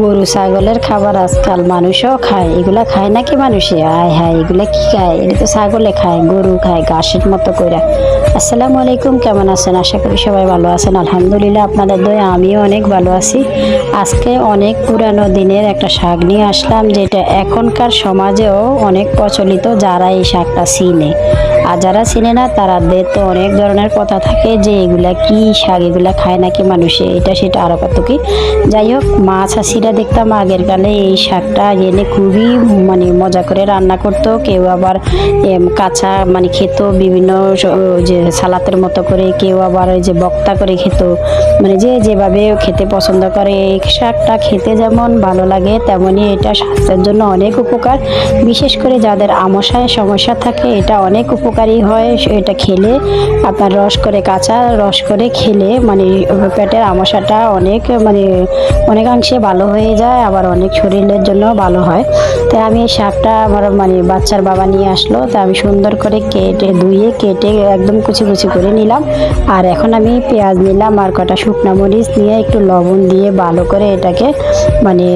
গরু, ছাগলের খাবার আজকাল মানুষও খায়। এগুলা খায় নাকি মানুষে? আয় হায়, এগুলা কি খায়? এটা তো ছাগলে খায়, গরু খায়, ঘাসের মতো কইরা। আসসালামু আলাইকুম, কেমন আছেন? আশা করি সবাই ভালো আছেন। আলহামদুলিল্লাহ, আপনাদের দয়ে, আমিও অনেক ভালো আছি। আজকে অনেক পুরানো দিনের একটা শাক নিয়ে আসলাম, যেটা এখনকার সমাজেও অনেক প্রচলিত, যারা এই শাকটা চিনে। আর যারা চিনে না, তারাদের তো অনেক ধরনের কথা থাকে যে, এগুলা কি শাক, এগুলা খায় নাকি মানুষে? এটা সেটা আরও কত কি? যাই হোক, মা চাষিরা দেখতাম আগের কালে এই শাকটা এনে খুবই মানে মজা করে রান্না করতো। কেউ আবার কাঁচা মানে খেত, বিভিন্ন যে সালাতের মতো করে কেউ আবার ওই যে বক্তা করে খেত। মানে যে যেভাবে খেতে পছন্দ করে, এই শাকটা খেতে যেমন ভালো লাগে তেমনই এটা স্বাস্থ্যের জন্য অনেক উপকার। বিশেষ করে যাদের আমশায় সমস্যা থাকে, এটা অনেক উপকারী হয়। এটা খেলে আপনার রস করে, কাঁচা রস করে খেলে মানে পেটের আমশাটা অনেক মানে অনেকাংশে ভালো হয়ে যায়, আবার অনেক শরীরের জন্য ভালো হয়। তাই আমি এই শাকটা আমার মানে বাচ্চার বাবা নিয়ে আসলো। তা আমি সুন্দর করে কেটে, ধুয়ে কেটে একদম কুচি কুচি করে নিলাম। আর এখন আমি পেঁয়াজ নিলাম আর কটা শুকনো মরিচ নিয়ে একটু লবণ দিয়ে ভালো করে এটাকে মানে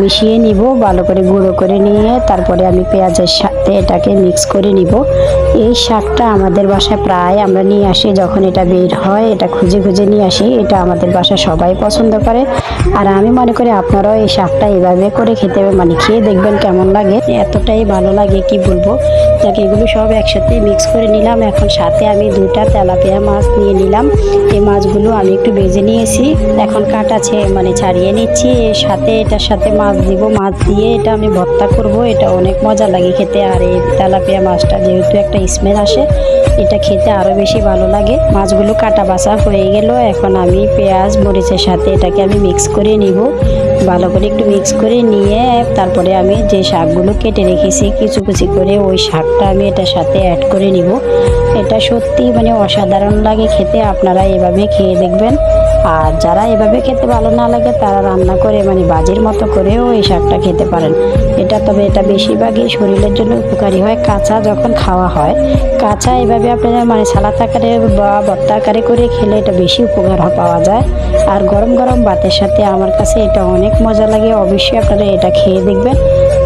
মিশিয়ে নিব, ভালো করে গুঁড়ো করে নিয়ে তারপরে আমি পেঁয়াজের সাথে এটাকে মিক্স করে নিব। এই শাকটা আমাদের বাসায় প্রায় আমরা নিয়ে আসি, যখন এটা বের হয় এটা খুঁজে খুঁজে নিয়ে আসি, এটা আমাদের বাসায় সবাই পছন্দ করে। আর আমি মনে করি আপনারাও এই শাকটা এভাবে করে খেতে মানে খেয়ে দেখবেন কেমন লাগে এতটাই ভালো লাগে, কি বলব? যাকে, এগুলো সব একসাথে মিক্স করে নিলাম। এখন সাথে আমি দুটা তেলাপিয়া মাছ নিয়ে নিলাম। এই মাছগুলো আমি একটু ভেজে নিয়েছি। এখন কাটা মানে ছাড়িয়ে নিচ্ছি। এর সাথে এটার সাথে মাছ দিব। মাছ দিয়ে এটা আমি ভর্তা করব। এটা অনেক মজা লাগে খেতে। আর এই তেলাপিয়া মাছটা যেহেতু একটা স্মেল আসে, এটা খেতে আরও বেশি ভালো লাগে। মাছগুলো কাটা বাছা হয়ে গেল। এখন আমি পেঁয়াজ, মরিচের সাথে এটাকে আমি মিক্স করে নিব। ভালো করে একটু মিক্স করে নিয়ে তারপরে আমি যে শাকগুলো কেটে রেখেছি কিছু কিছু করে ওই শাকটা আমি এটার সাথে অ্যাড করে নিব। এটা সত্যি মানে অসাধারণ লাগে খেতে, আপনারা এভাবে খেয়ে দেখবেন। আর যারা এভাবে খেতে ভালো না লাগে, তারা রান্না করে মানে বাজির মতো করেও এই শাকটা খেতে পারেন। এটা তবে এটা বেশিরভাগই শরীরের জন্য উপকারী হয়। কাঁচা যখন খাওয়া হয়, কাঁচা এভাবে আপনারা মানে সালাদ আকারে বা ভর্তা আকারে করে খেলে এটা বেশি উপকার পাওয়া যায়। আর গরম গরম ভাতের সাথে আমার কাছে এটা অনেক মজা লাগে, অবশ্যই আপনারা এটা খেয়ে দেখবেন।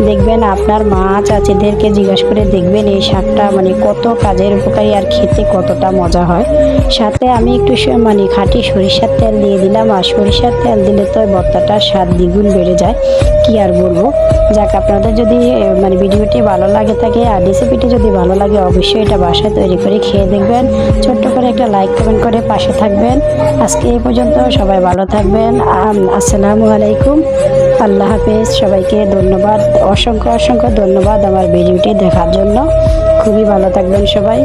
দেখবেন আপনার মা চাচিদেরকে জিজ্ঞাসা করে দেখবেন এই শাকটা মানে কত কাজের উপকারী আর খেতে কতটা মজা হয়। সাথে আমি একটু মানে খাঁটি সরিষার তেল দিয়ে দিলাম, আর সরিষার তেল দিলে তো ভর্তাটার স্বাদ দ্বিগুণ বেড়ে যায়। কি আর বলব? যাক, আপনাদের যদি মানে ভিডিওটি ভালো লাগে থাকে, আর রেসিপিটি যদি ভালো লাগে, অবশ্যই এটা বাসায় তৈরি করে খেয়ে দেখবেন। ছোট্ট করে একটা লাইক কমেন্ট করে পাশে থাকবেন। আজকে এই পর্যন্ত সবাই ভালো থাকবেন। আসসালামু আলাইকুম। আল্লাহ হাফেজ, সবাইকে ধন্যবাদ, অসংখ্য অসংখ্য ধন্যবাদ আমার ভিডিওটি দেখার জন্য। খুবই ভালো থাকবেন সবাই।